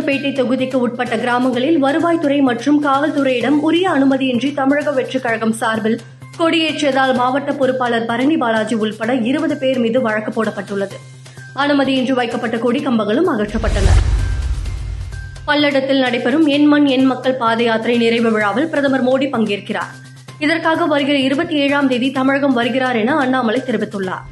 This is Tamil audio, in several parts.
உளுந்தூர்பேட்டை தொகுதிக்கு உட்பட்ட கிராமங்களில் வருவாய்த்துறை மற்றும் காவல்துறையிடம் உரிய அனுமதியின்றி தமிழக வெற்றிக் கழகம் சார்பில் கொடியேற்றியதால் மாவட்ட பொறுப்பாளர் பரணி பாலாஜி உள்பட இருபது பேர் மீது வழக்கு போடப்பட்டுள்ளது. அனுமதியின்றி வைக்கப்பட்ட கொடி கம்பங்களும் அகற்றப்பட்டன. பல்லடத்தில் நடைபெறும் என் மண் என் மக்கள் பாத யாத்திரை நிறைவு விழாவில் பிரதமர் மோடி பங்கேற்கிறார். இதற்காக வருகிற இருபத்தி ஏழாம் தேதி தமிழகம் வருகிறார் என அண்ணாமலை தெரிவித்துள்ளார்.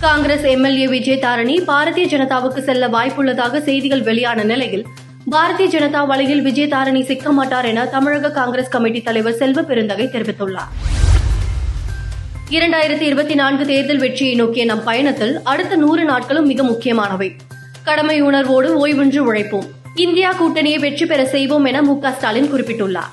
காங்கிரஸ் எம்எல்ஏ விஜய் தாரணி பாரதிய ஜனதாவுக்கு செல்ல வாய்ப்புள்ளதாக செய்திகள் வெளியான நிலையில் பாரதிய ஜனதா வலையில் விஜய் தாரணி சிக்க மாட்டார் என தமிழக காங்கிரஸ் கமிட்டி தலைவர் செல்வ பெருந்தகை தெரிவித்துள்ளார். இரண்டாயிரத்தி இருபத்தி நான்கு தேர்தல் வெற்றியை நோக்கிய நம் பயணத்தில் அடுத்த நூறு நாட்களும் மிக முக்கியமானவை. கடமை உணர்வோடு ஓய்வின்றி உழைப்போம். இந்தியா கூட்டணியை வெற்றி பெற செய்வோம் என மு ஸ்டாலின் குறிப்பிட்டுள்ளார்.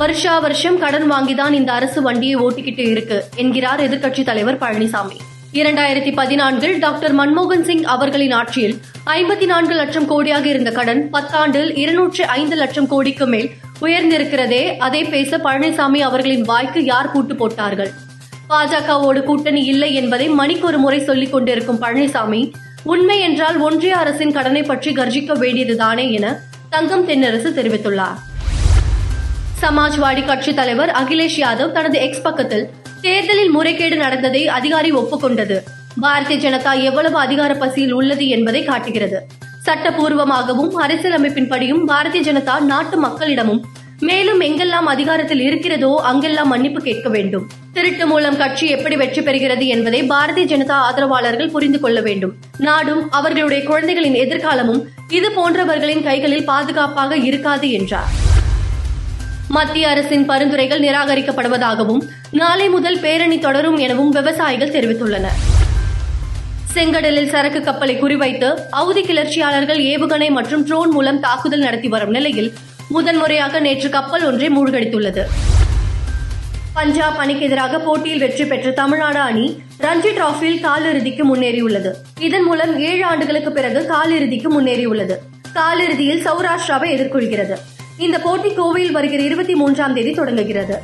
வருஷா வருஷம் கடன் வாங்கிதான் இந்த அரசு வண்டியை ஓட்டிக்கிட்டு இருக்கு என்கிறார் எதிர்க்கட்சி தலைவர் பழனிசாமி. இரண்டாயிரத்தி பதினான்கில் டாக்டர் மன்மோகன் சிங் அவர்களின் ஆட்சியில் ஐம்பத்தி நான்கு லட்சம் கோடியாக இருந்த கடன் பத்தாண்டில் இருநூற்று ஐந்து லட்சம் கோடிக்கு மேல் உயர்ந்திருக்கிறதே அதை பேச பழனிசாமி அவர்களின் வாய்க்கு யார் கூட்டு போட்டார்கள்? பாஜகவோடு கூட்டணி இல்லை என்பதை மணிக்கு ஒரு முறை சொல்லிக் கொண்டிருக்கும் பழனிசாமி உண்மை என்றால் ஒன்றிய அரசின் கடனை பற்றி கர்ஜிக்க வேண்டியதுதானே என தங்கம் தென்னரசு தெரிவித்துள்ளார். சமாஜ்வாடி கட்சி தலைவர் அகிலேஷ் யாதவ் தனது எக்ஸ் பக்கத்தில் தேர்தலில் முறைகேடு நடந்ததை அதிகாரி ஒப்புக்கொண்டது. பாரதிய ஜனதா எவ்வளவு அதிகார பசியில் உள்ளது என்பதை காட்டுகிறது. சட்டப்பூர்வமாகவும் அரசியலமைப்பின்படியும் பாரதிய ஜனதா நாட்டு மக்களிடமும் மேலும் எங்கெல்லாம் அதிகாரத்தில் இருக்கிறதோ அங்கெல்லாம் மன்னிப்பு கேட்க வேண்டும். திருட்டு மூலம் கட்சி எப்படி வெற்றி பெறுகிறது என்பதை பாரதிய ஜனதா ஆதரவாளர்கள் புரிந்து கொள்ள வேண்டும். நாடும் அவர்களுடைய குழந்தைகளின் எதிர்காலமும் இது போன்றவர்களின் கைகளில் பாதுகாப்பாக இருக்காது என்றார். மத்திய அரசின் பரிந்துரைகள் நிராகரிக்கப்படுவதாகவும் நாளை முதல் பேரணி தொடரும் எனவும் விவசாயிகள் தெரிவித்துள்ளனர். செங்கடலில் சரக்கு கப்பலை குறிவைத்து அவதி கிளர்ச்சியாளர்கள் ஏவுகணை மற்றும் ட்ரோன் மூலம் தாக்குதல் நடத்தி வரும் நிலையில் முதன்முறையாக நேற்று கப்பல் ஒன்றை மூழ்கடித்துள்ளது. பஞ்சாப் அணிக்கு எதிராக போட்டியில் வெற்றி பெற்ற தமிழ்நாடு அணி ரஞ்சி டிராஃபியில் காலிறுதிக்கு முன்னேறியுள்ளது. இதன் மூலம் ஏழு ஆண்டுகளுக்கு பிறகு காலிறுதிக்கு முன்னேறியுள்ளது. காலிறுதியில் சௌராஷ்டிராவை எதிர்கொள்கிறது. இந்த போட்டி கோவையில் வருகிற இருபத்தி மூன்றாம் தேதி தொடங்குகிறது.